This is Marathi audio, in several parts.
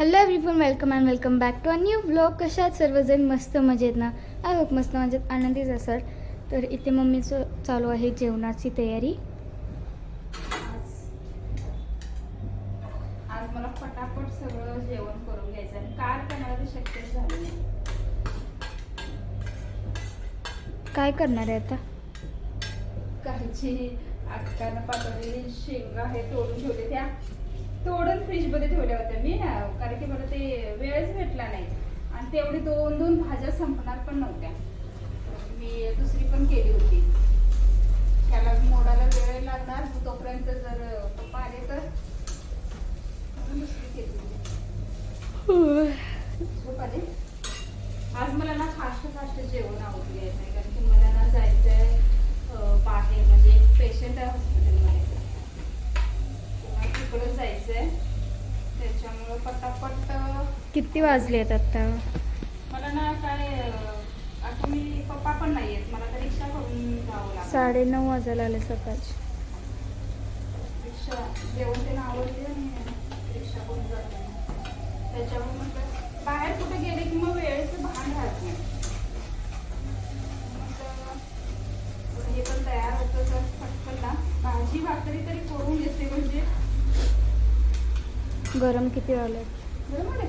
Hello everyone welcome and welcome back to a new blog कशात सर्वजण मस्त मजेत ना? आय होप मस्त मजेत. आनंदीच असाल. तर इथे मम्मीचं चालू आहे जेवणाची तयारी. आज मला पटापट सगळं जेवण करून घ्यायचं आणि काल पण मला ते शक्यच झालं नाही. काय करणार आहे आता? कालची अक्कानं पाठवलेली शेंगा हे तोडून ठेवले त्या. तोडून फ्रीजमध्ये ठेवल्या होत्या मी कारण की मला ते वेळच भेटला नाही. आणि तेवढी दोन दोन भाज्या संपणार पण नव्हत्या. मी दुसरी पण केली होती. त्याला मोडायला वेळ लागणार तोपर्यंत जर पप्पा आले तर. दुसरी केली होती. आज मला ना फास्ट फास्ट जेवण आवडले आहे कारण की मला ना जायचं आहे बाहेर. म्हणजे एक पेशंट आहे मला तिकडं जायचं आहे त्याच्यामुळं पटापट किती वाजले आहेत आता? मला ना काय आता मी पप्पा पण नाही आहेत. मला तर रिक्षा करून जावं लागतं साडे नऊ वाजायला आले सकाळचे रिक्षा जेवण ते आवडते आणि रिक्षा करून जाते. त्याच्यामुळे म्हटलं बाहेर कुठे गेले की मग वेळेचं भान राहत नाही. हे पण तयार होतं तर पटकन ना. भाजी भाकरी तरी करून घेते म्हणजे गरम किती आलं बरोबर आहे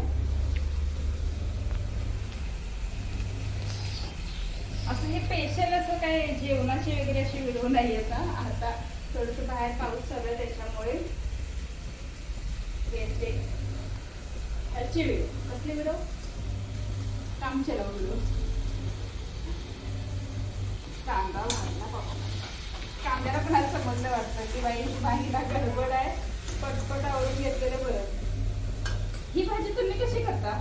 असं हे स्पेशल असं काय जेवणाची वगैरे अशी व्हिडिओ नाही येत आता थोडस बाहेर पाऊस चालू आहे त्याच्यामुळे. ह्याची व्हिडिओ कसली व्हिडिओ काम चला व्हिडिओ कांदा भाजला बाबा कांद्याला पण आज समजलं वाटतं की बाई बाईला गडबड आहे. पटपट आवडून घेतलेलं बरं. ही भाजी तुम्ही कशी करता?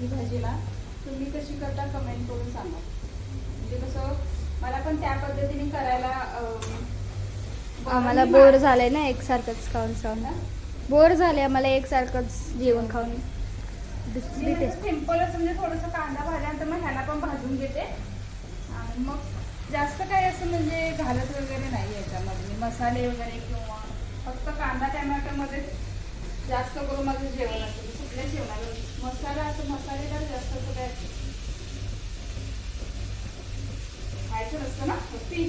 ही भाजी ना तुम्ही कशी करता कमेंट करून सांगा. म्हणजे कसं मला पण त्या पद्धतीने करायला आम्हाला बोर झालंय ना एकसारखंच खाऊन खाऊन? बोर झाले आम्हाला एकसारखंच जेवण खाऊन. दुसरी म्हणजे म्हणजे थोडंसं कांदा भाज्यानंतर मग ह्याला पण भाजून घेते. आणि मग जास्त काही असं म्हणजे घालत वगैरे नाही याच्यामध्ये. मसाले वगैरे किंवा फक्त कांदा टमॅटोमध्ये जास्त करून माझं जेवण असतं. कुठल्या जेवणाला? मसाला असं मसालेदार जास्त असं काय खायचं नसतं ना? होती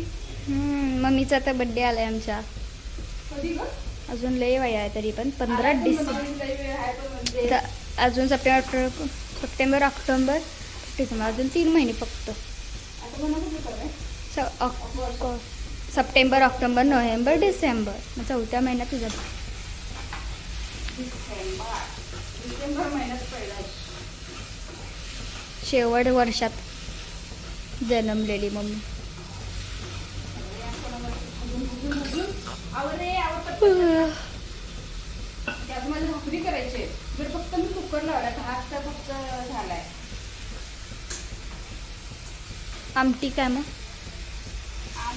मम्मीचा आता बड्डे आलाय आमच्या. कधी ग? अजून लय वय आहे तरी पण पंधरा डिसेंबर म्हणजे अजून सप्टेंबर सप्टेंबर ऑक्टोबर डिसेंबर अजून तीन महिने फक्त. स- ऑक्- सप्टेंबर ऑक्टोबर नोव्हेंबर डिसेंबर. मग चौथ्या महिन्यात तुझा. डिसेंबर डिसेंबर महिन्यात पहिला शेवट वर्षात जन्मलेली मम्मी. भाकरी करायची फक्त मी कुकर लावला तर फक्त झालाय आमटी काय मग?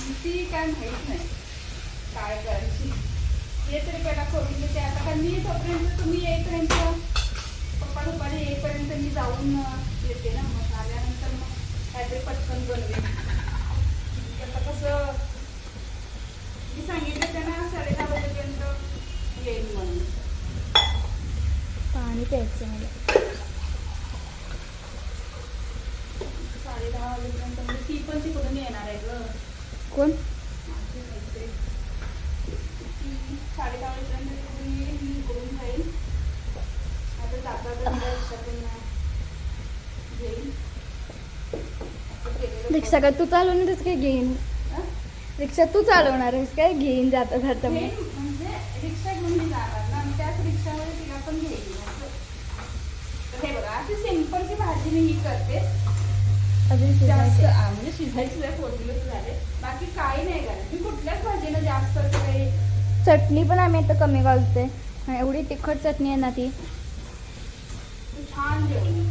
आमची काय माहीत नाही. काय करायची? हे तरी पहिला करून घेते. आता कारण मी तोपर्यंत तुम्ही येईपर्यंत पप्पा दुपारी येईपर्यंत मी जाऊन येते ना. मग आल्यानंतर मग काहीतरी पटकन बनवेन. आता कसं मी सांगितलं त्यांना साडे दहा वाजेपर्यंत येईल म्हणून. पाणी प्यायचं मला साडे दहा वाजेपर्यंत म्हणजे ती पण तिकडून येणार आहे ग. कोण? रिक्षा का? तू चालवणार आहेस काय घेईन? रिक्षा तू चालवणार आहेस काय घेईन जाता जाता मग? म्हणजे रिक्षा घेऊन मी जाणार ना आणि त्याच रिक्षामध्ये तिला पण घेईल हे बघा अशी सिंपलची भाजी मी ही करते. अजून जास्त शिजायचं. आ, म्हणजे शिजायची झाले. बाकी काही नाही घालत मी कुठल्याच भाजीनं जास्त असं काही चटणी पण आम्ही आता कमी घालतोय. आणि एवढी तिखट चटणी आहे ना ती. छान जेवण.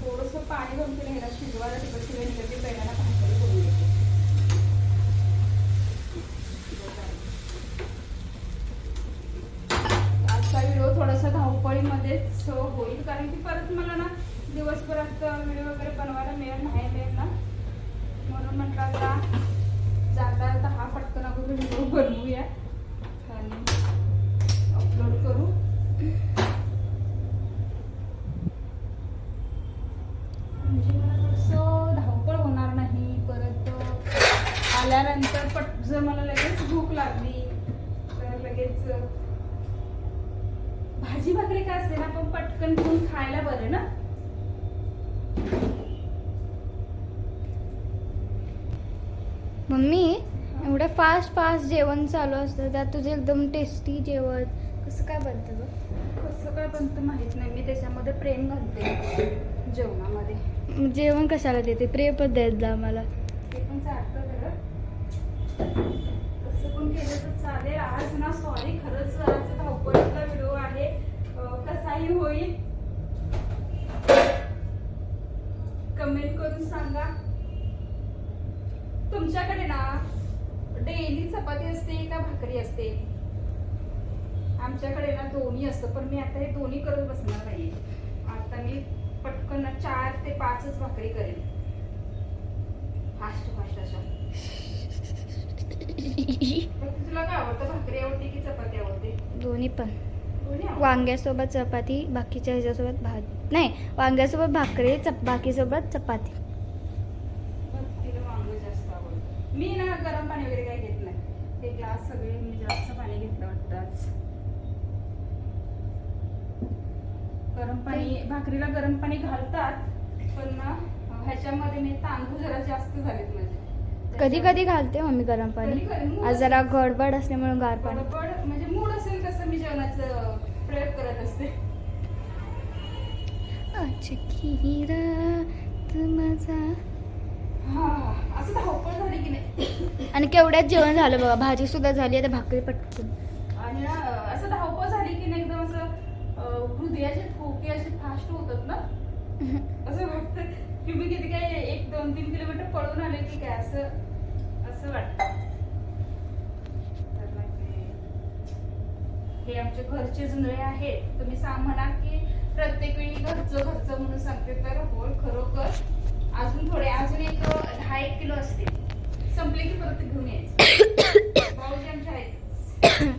थोडंसं पाणी घालून ह्याला शिजवायला तिकडे शिवाय निघते पहिल्यांदा भाकरी करून घेते आजचा व्हिडिओ थोडासा धावपळीमध्येच होईल कारण की परत मला ना दिवसभरात व्हिडिओ वगैरे बनवायला मिळेल नाही मिळेल ना म्हणून म्हटलं आता जाता जाता हा पटकन आल्यानंतर पट जर मला लगेच भूक लागली तर लगेच भाजी भाकरी काय असते ना पण पटकन घेऊन खायला बरं ना? मम्मी एवढं फास्ट फास्ट जेवण चालू असतं त्यात तुझं एकदम टेस्टी जेवण. कसं काय बनतं गं? कसं काय बनतं माहीत नाही मी त्याच्यामध्ये प्रेम घालते जेवणामध्ये. जेवण कशाला देते? प्रेम पण देत जा आम्हाला. ते पण चालतं. तसं पण केलं तर चालेल. आज ना सॉरी खरंच आज धावपळीतला व्हिडिओ आहे. कसाही होईल. कमेंट करून सांगा. तुमच्याकडे ना डेली चपाती असते का भाकरी असते? आमच्याकडे ना दोन्ही असतं पण मी आता हे दोन्ही करत बसणार नाही आता मी पटकन ना चार ते पाचच भाकरी करेन. फास्ट फास्ट अशा. तुला काय आवडतं? भाकरी आवडते की चपाती आवडते? दोन्ही पण. वांग्यासोबत चपाती बाकीच्या ह्याच्यासोबत भात. नाही वांग्यासोबत भाकरी चप बाकीसोबत चपाती. मी ना गरम पाणी वगैरे काही घेत नाही. हे ग्लास सगळे मी जास्त पाणी घेतलं वाटतं आज गरम पाणी भाकरीला गरम पाणी घालतात पण ना ह्याच्यामध्ये मी तांदूळ जरा जास्त झालेत माझे. कधी कधी घालते मम्मी गरम पाणी. आज जरा गडबड असल्यामुळे गार पाणी. म्हणजे मूड असेल तसं मी जेवणाचं प्रयोग करत असते. अचकी रात माझा हा असं धावपळ झाली की नाही. आणि केवढ्यात जेवण झालं बघा भाजी सुद्धा झाली आता भाकरी पटकन. आणि ना असं धावपळ झाली की नाही एकदम असं हृदयाचे ठोके असे फास्ट होतात ना. असं वाटतं की मी किती काय एक दोन तीन पळून आले की काय असं असं वाटतं हे आमचे घरचे जुंजळे आहेत तुम्ही सा म्हणा की प्रत्येक वेळी घरचं घरचं म्हणून सांगते तर हो खरोखर अजून थोडे अजून एक दहा एक किलो असते संपले की परत घेऊन यायचे भाऊजी आमचे आहेत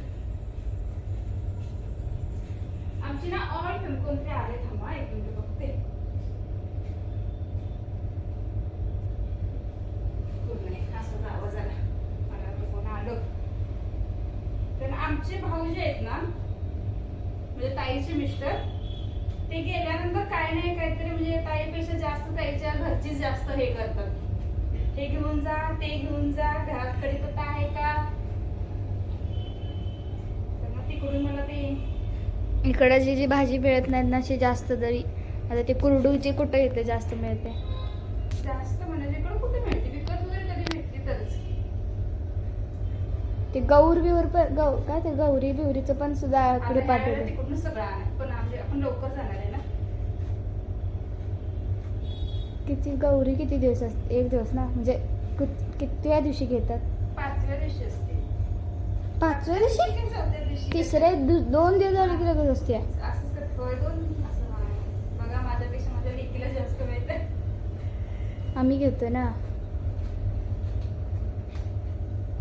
आमची ना ऑल कोणते आले थांबा एक मिनिट बघते पूर्ण नाही, असाच आवाज आला मला वाटलं कोण आलं तर आमचे भाऊ जे आहेत ना म्हणजे ताईचे मिस्टर ते गेल्यानंतर काय नाही काहीतरी म्हणजे ताईपेक्षा जास्त ताईच्या घरचीच जास्त हे करतात. हे घेऊन जा ते घेऊन जा घरात कडीपत्ता आहे का? तर मग तिकडून मला ते इकडं जी जी भाजी मिळत नाही ना अशी जास्त तरी. आता ते कुरडूची कुठं इथे जास्त मिळते जास्त म्हणजे इकडं कुठे मिळते विकत वगैरे कधी भेटते तरच ते गौर बिवर पण गौ काय ते गौरी बिवरीचं पण सुद्धा इकडे तिकडून सगळं आणा पण आपण लवकर जाणार आहे ना? किती गौरी किती दिवस असते एक दिवस ना? म्हणजे कित- कितव्या दिवशी घेतात? पाचव्या दिवशी असते. पाचव्या दिवशी? की चौथ्या दिवशी तिसऱ्या दु- दोन दिवस झाले की लगेच असते असंच करत. होय दोन असं नाही. बघा माझ्यापेक्षा माझ्या लेकीला जास्त मिळतं आम्ही घेतो ना.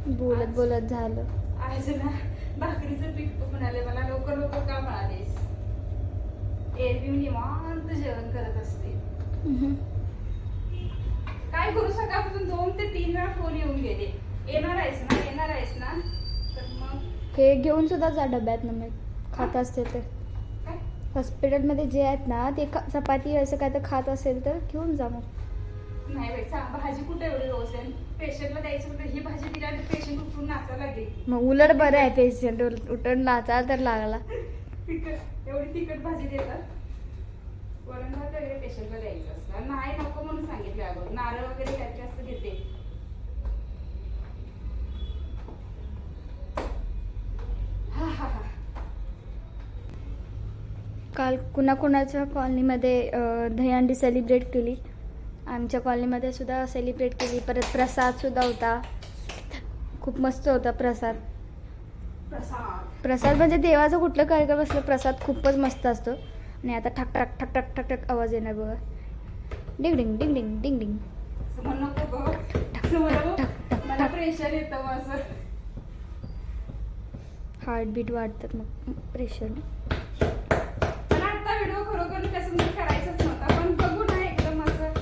बोलत बोलत झालं. आज ना भाकरीचं पीठ तू म्हणाले मला लवकर लवकर का म्हणालेस एरवी मी निवांत जेवण करत असते. काय करू सकाळपासून दोन ते तीन वेळा फोन येऊन गेले. येणार आहेस ना? येणार आहेस ना? तर मग? हे घेऊन सुद्धा जा डब्यात ना मी खात असते तर. काय? हॉस्पिटलमध्ये जे आहेत ना ते चपाती असं काय तर खात असेल तर घेऊन जा मग. नाही बाई. सांग भाजी कुठे एवढी रोज आहे पेशंटला द्यायची होतं ही भाजी दिल्या पेशंट उठून नाचायला लागेल. मग उलट बरं आहे पेशंट उठून नाचा तर लागला. तिखट एवढी तिखट भाजी देतात. वरण भात वगैरे पेशंटला द्यायचं असतं. नाही नको म्हणून सांगितलं अगोदर नारळ वगैरे काय जास्त घेते. हा हा हा. काल कुणाकुणाच्या कॉलनीमध्ये दहीहंडी सेलिब्रेट केली? आमच्या कॉलनीमध्ये सुद्धा सेलिब्रेट केली. परत प्रसाद सुद्धा होता. खूप मस्त होता प्रसाद. प्रसाद म्हणजे देवाचा कुठलं कार्यक्रम असलं प्रसाद खूपच मस्त असतो. आणि आता ठक ठक ठक ठक ठक ठक आवाज येणार बघा. डिंग डिंग डिंग डिंग डिंग डिंग. प्रेशर हार्टबीट वाढतात मग. प्रेशरने पण आता व्हिडिओ खरोखर कसं म्हणजे करायचंच नव्हता पण बघू ना एकदम असं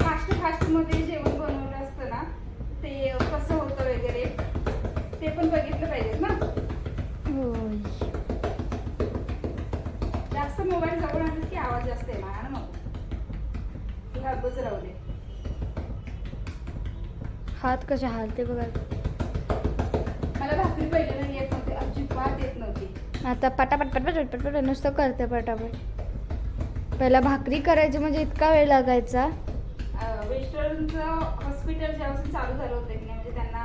फास्ट फास्ट मध्ये जेवण बनवलं असतं ना ते पण बघितलं पाहिजे ना. जास्त मोबाईल जवळ आणलं की आवाज जास्त ना मग. राहू दे. हात कसे हालते बघा. मला भाकरी पहिल्यांदा येत नव्हती अजिबात येत नव्हती. आता पटापट पटपट पटपट पट नुसतं करते पटापट. पहिला भाकरी करायची म्हणजे इतका वेळ लागायचा. वेस्टर्नचं हॉस्पिटल जेव्हापासून चालू झालं होतं की नाही म्हणजे त्यांना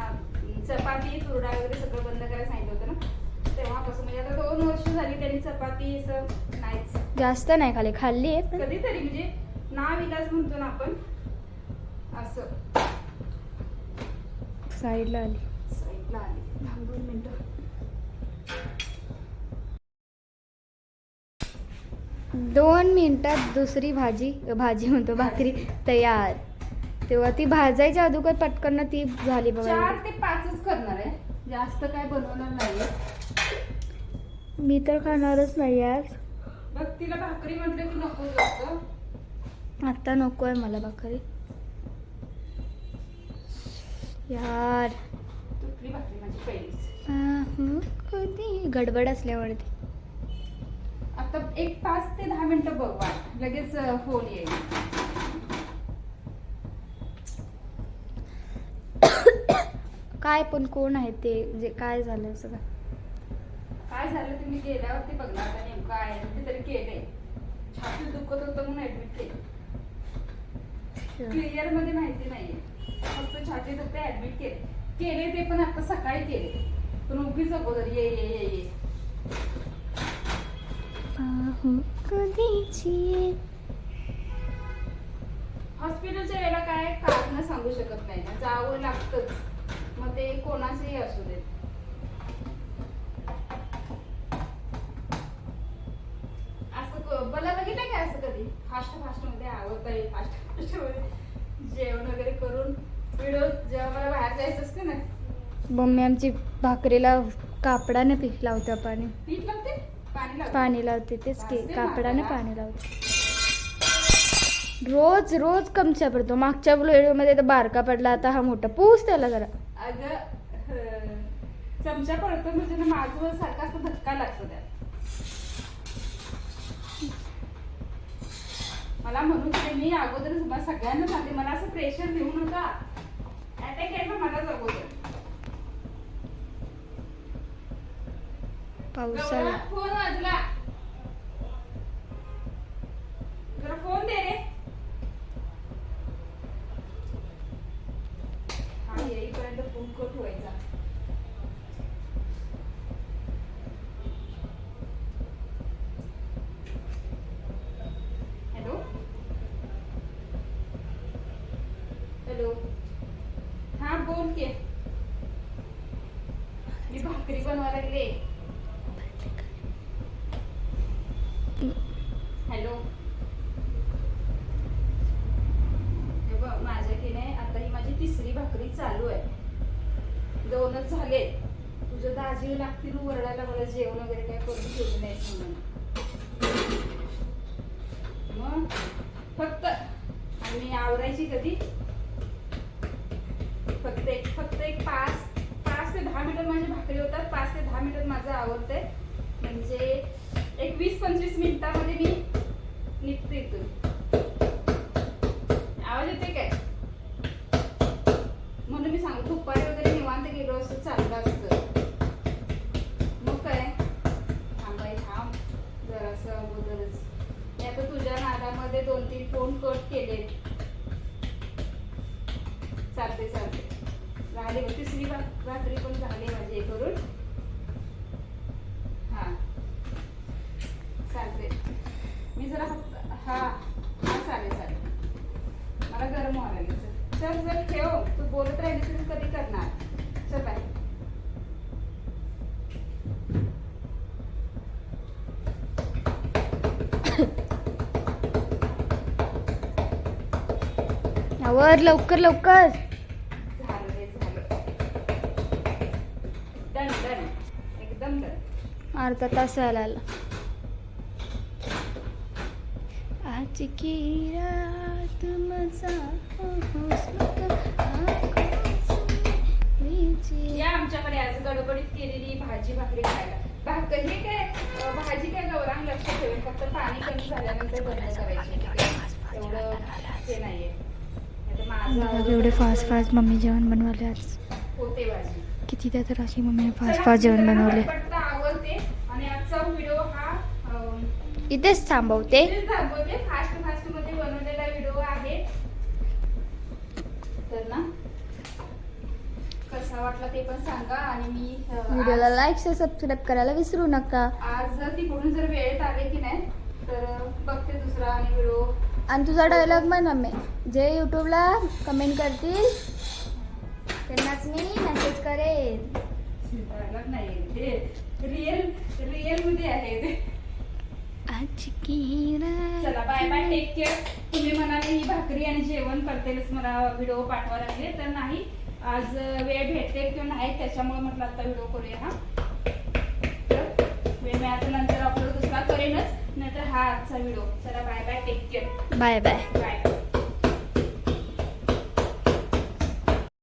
चपाती तुरडा वगैरे सगळं बंद करायला सांगितलं होतं ना तेव्हापासून म्हणजे आता दोन वर्ष झाली त्यांनी चपाती असं नाहीच. जास्त नाही खाली खाल्ली आहे कधीतरी म्हणजे नाव इलाज म्हणतो ना आपण असं. साईडला आली. साईडला आली. दोन मिनिटं. दोन मिनिटात दुसरी भाजी भाजी म्हणतो भाकरी तयार. तेव्हा ती भाजायच्या अगोदर पटकन ती झाली बघा. चार ते पाचच करणार आहे. जास्त काय बनवणार नाहीये. मी तर खाणारच नाही आज बघ तिला भाकरी म्हटलं की नको जास्त आता नको आहे मला भाकरी. यार. तुटली भाकरी माझी पहिलीच. अं, कधी? गडबड असल्यावरती. आता एक पाच ते दहा मिनिटं बघ वाट. लगेच अं, फोन येईल. काय पण कोण आहे ते जे काय झालं सगळं. काय झालं ते मी गेल्यावरती बघणार आता नेमकं आहे. ते तरी छाती दुखत होतं म्हणून ऍडमिट केलं. क्लिअरमध्ये माहिती नाहीये. फक्त छाती दुखते ऍडमिट केले केले ते पण आता सकाळी केले पण उगीच अगोदर ये ये ये ये. हॉस्पिटलच्या वेळेला काय कारण सांगू शकत नाही. ना जावं लागतंच. मग ते कोणाचंही असू देत. असं मला बघितलं काय असं कधी? फास्ट फास्टमध्ये आवडता येईल फास्ट फास्टमध्ये जेवण वगैरे करून व्हिडिओ जेव्हा मला बाहेर जायचं असते ना. मम्मी आमची भाकरीला कापडाने पीठ लावते पाणी. पीठ लावते? पाणी लावते? पाणी लावते तेच की वाजते कापडाने. पाणी लावते. रोज रोज कमच्या पडतो. मागच्या व्हिडिओमध्ये तर बारका पडला आता हा मोठा. पूस त्याला जरा. अगं चमचा पडतो म्हणजे ना माझं सारखा असं धक्का लागतो त्यात. मला म्हणून ते मी अगोदरच मला सगळ्यांना सांगते मला असं प्रेशर देऊ नका. अटॅक यायचा मलाच अगोदर. पावसाळा. फोन वाजला जरा फोन दे रे हा येईपर्यंत फोन कट व्हायचा हॅलो हॅलो हा बोल के? मी भाकरी बनवा लागले हॅलो. हे बघ माझ्या की नाही आता ही माझी तिसरी भाकरी चालू आहे. दोनच झाले. तुझं दाजी लागतील वरडायला मला जेवण वगैरे काय करून ठेवलं नाही म्हणून. मग फक्त आणि आवरायची कधी? फक्त फक्त एक पाच पाच ते दहा मिनिटात माझी भाकरी होतात पाच ते दहा मिनिटात माझं आवडतंय. म्हणजे एक वीस पंचवीस मिनिटामध्ये मी निघते इथून. आवाज येते काय? म्हणून मी सांगतो दुपारी वगैरे निवांत गेलो असतं चाललं असतं. मग काय? थांबाय थांब. जरासं अगोदरच. मी आता तुझ्या नादामध्ये दोन तीन फोन कट केले चालते चालते झाले बघ तिसरी रात्री भाकरी पण झाली माझी हे करून. हा. चालते मी जरा फक्त हा हा चालेल चालेल. मला गरम व्हायला लागेल. चल चल चल ठेव. तू बोलत राहिलीस तर कधी करणार? चल बाय. वर लवकर लवकर. अर्धा तास व्हायला आला आज की रात मजा आमच्याकडे आज गडबडीत केलेली भाजी भाकरी खायला. काय भाजी काय गौरांग ठेवेल फक्त पाणी कमी झाल्यानंतर बंद एवढं हे नाहीये. एवढे फास्ट फास्ट मम्मी जेवण बनवले आज. किती त्या तर अशी मम्मीने फास्ट फास्ट जेवण बनवले. इथेच थांबवते. इथेच दाखवते. फास्ट फास्टमध्ये बनवलेला व्हिडिओ आहे. तर ना कसा वाटला ते पण सांगा. आणि मी अं, व्हिडिओला लाईक शेअर सबस्क्राईब करायला विसरू नका. आज जर तिकडून जर वेळेत आले की नाही तर बघते दुसरा आणि व्हिडिओ आणि तुझा डायलॉग म्हण मम्मी जे यूट्यूबला कमेंट करतील त्यांनाच मी मेसेज करेन. नाही ते रिअल रिअलमध्ये आहे. रात- चला बाय बाय टेक केअर तुम्ही म्हणाले ही भाकरी आणि जेवण करतेलच मला व्हिडिओ पाठवा लागले. तर नाही आज वेळ भेटते किंवा नाही त्याच्यामुळे म्हटलं आता व्हिडिओ करूया हा. तर वेळ मिळाल्या नंतर अपलोड दुसरा करेनच नाहीतर हा आजचा व्हिडिओ चला bye bye take care bye bye bye